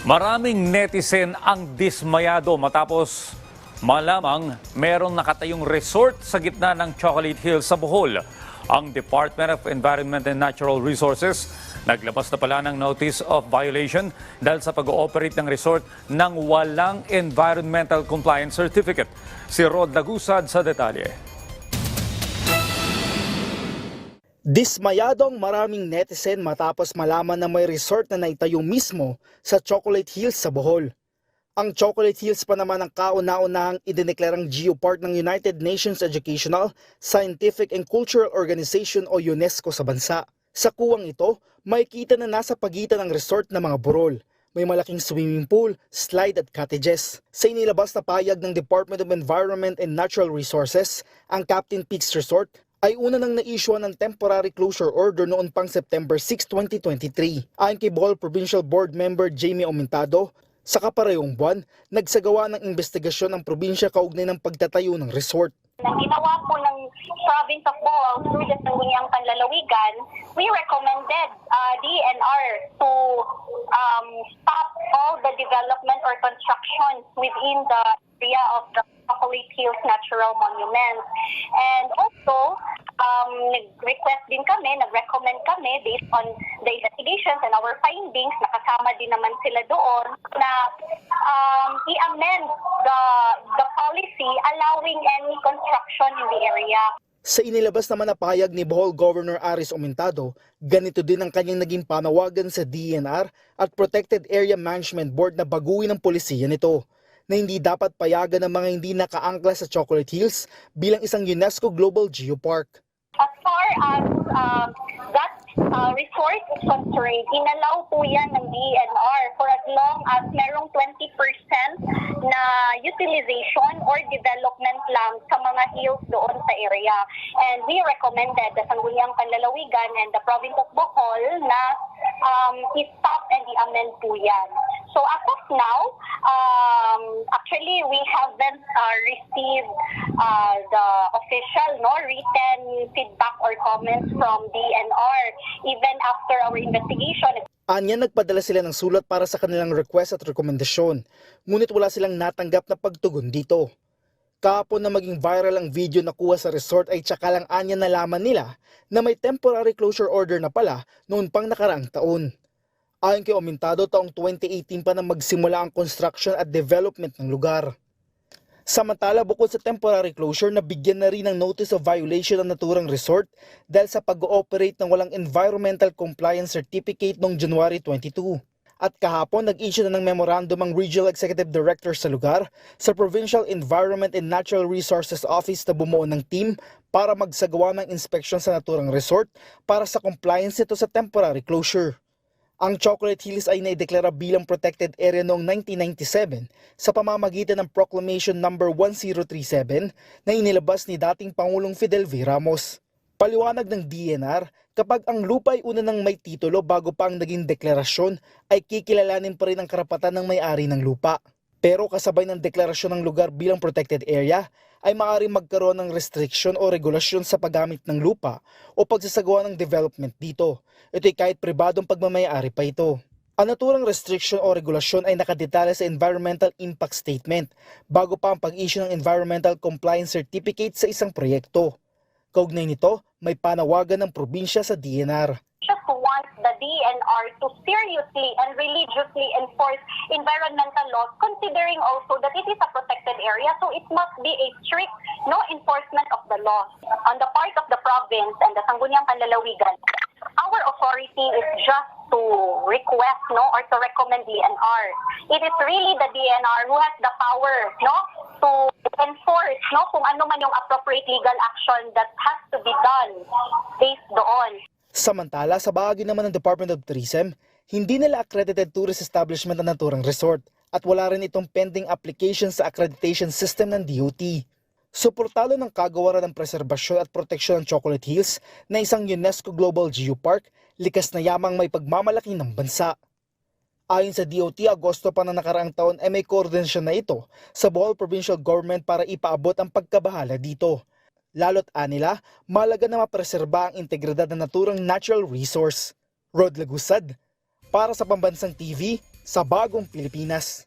Maraming netizen ang dismayado matapos malamang merong nakatayong resort sa gitna ng Chocolate Hills sa Bohol. Ang Department of Environment and Natural Resources naglabas na pala ng notice of violation dahil sa pag-ooperate ng resort ng walang environmental compliance certificate. Si Rod Lagusad sa detalye. Dismayado ang maraming netizen matapos malaman na may resort na naitayo mismo sa Chocolate Hills sa Bohol. Ang Chocolate Hills pa naman ang kauna-unahang idineklarang geopark ng United Nations Educational, Scientific and Cultural Organization o UNESCO sa bansa. Sa kuwang ito, makikita na nasa pagitan ng resort na mga burol. May malaking swimming pool, slide at cottages. Sa inilabas na payag ng Department of Environment and Natural Resources, ang Captain Peaks Resort ay una nang na-issue ng temporary closure order noon pang September 6, 2023. Ayon kay Bohol Provincial Board Member Jamie Omintado, sa kaparehong buwan, nagsagawa ng investigasyon ang probinsya kaugnay ng pagtatayo ng resort. Nang ginawa po ng province of Bohol through the Sangguniang Panlalawigan, we recommended uh, DNR to um, stop all the development or construction within the area of the Hills Natural Monument. And also, um, nag-request din kami, nag-recommend kami based on the investigations and our findings, nakasama din naman sila doon, na um, i-amend the, the policy allowing any construction in the area. Sa inilabas naman na payag ni Bohol Governor Aris Omintado, ganito din ang kanyang naging panawagan sa DNR at Protected Area Management Board na baguhin ang polisiya nito na hindi dapat payagan ng mga hindi nakaangkla sa Chocolate Hills bilang isang UNESCO Global Geopark. As far as um, that uh, resort is concerned, inalaw po yan ng DNR for as long as merong 20% na utilization or development lang sa mga hills doon sa area. And we recommended the Sangguniang Panlalawigan and the province of Bohol na um, i-stop and i-amend po yan. So as of now, we haven't uh, received uh, the official no written feedback or comments from DNR even after our investigation. Anya nagpadala sila ng sulat para sa kanilang request at rekomendasyon, ngunit wala silang natanggap na pagtugon dito. Kahapon na maging viral ang video na kuha sa resort ay tsaka lang anya nalaman nila na may temporary closure order na pala noon pang nakaraang taon. Ayon kay Omintado, taong 2018 pa na magsimula ang construction at development ng lugar. Samantala, bukod sa temporary closure, nabigyan na rin ng notice of violation ang naturang resort dahil sa pag-ooperate ng walang environmental compliance certificate noong January 22. At kahapon, nag-issue na ng memorandum ang Regional Executive Director sa lugar sa Provincial Environment and Natural Resources Office na bumuo ng team para magsagawa ng inspeksyon sa naturang resort para sa compliance nito sa temporary closure. Ang Chocolate Hills ay naideklara bilang protected area noong 1997 sa pamamagitan ng Proclamation No. 1037 na inilabas ni dating Pangulong Fidel V. Ramos. Paliwanag ng DNR, kapag ang lupa ay una ng may titulo bago pa ang naging deklarasyon, ay kikilalanin pa rin ang karapatan ng may-ari ng lupa. Pero kasabay ng deklarasyon ng lugar bilang protected area, ay maaaring magkaroon ng restriction o regulasyon sa paggamit ng lupa o pagsasagawa ng development dito. Ito'y kahit pribadong pagmamayari pa ito. Ang naturang restriction o regulasyon ay nakadetalye sa Environmental Impact Statement bago pa ang pag-issue ng Environmental Compliance Certificate sa isang proyekto. Kaugnay nito, may panawagan ng probinsya sa DNR. The DNR to seriously and religiously enforce environmental laws, considering also that it is a protected area, so it must be a strict no enforcement of the law. On the part of the province and the Sangguniang Panlalawigan, our authority is just to request no or to recommend DNR. It is really the DNR who has the power no to enforce no kung ano man yung appropriate legal action that has to be done based doon. Samantala, sa bahagi naman ng Department of Tourism, hindi nila accredited tourist establishment ang naturang resort at wala rin itong pending application sa accreditation system ng DOT. Suportado ng kagawaran ng preserbasyon at proteksyon ng Chocolate Hills na isang UNESCO Global Geopark, likas na yamang may pagmamalaki ng bansa. Ayon sa DOT, Agosto pa na nakaraang taon ay may koordinasyon na ito sa Bohol Provincial Government para ipaabot ang pagkabahala dito. Lalo't anila, malaga na mapreserba ang integridad ng naturang natural resource. Rod Lagusad, para sa Pambansang TV, sa bagong Pilipinas.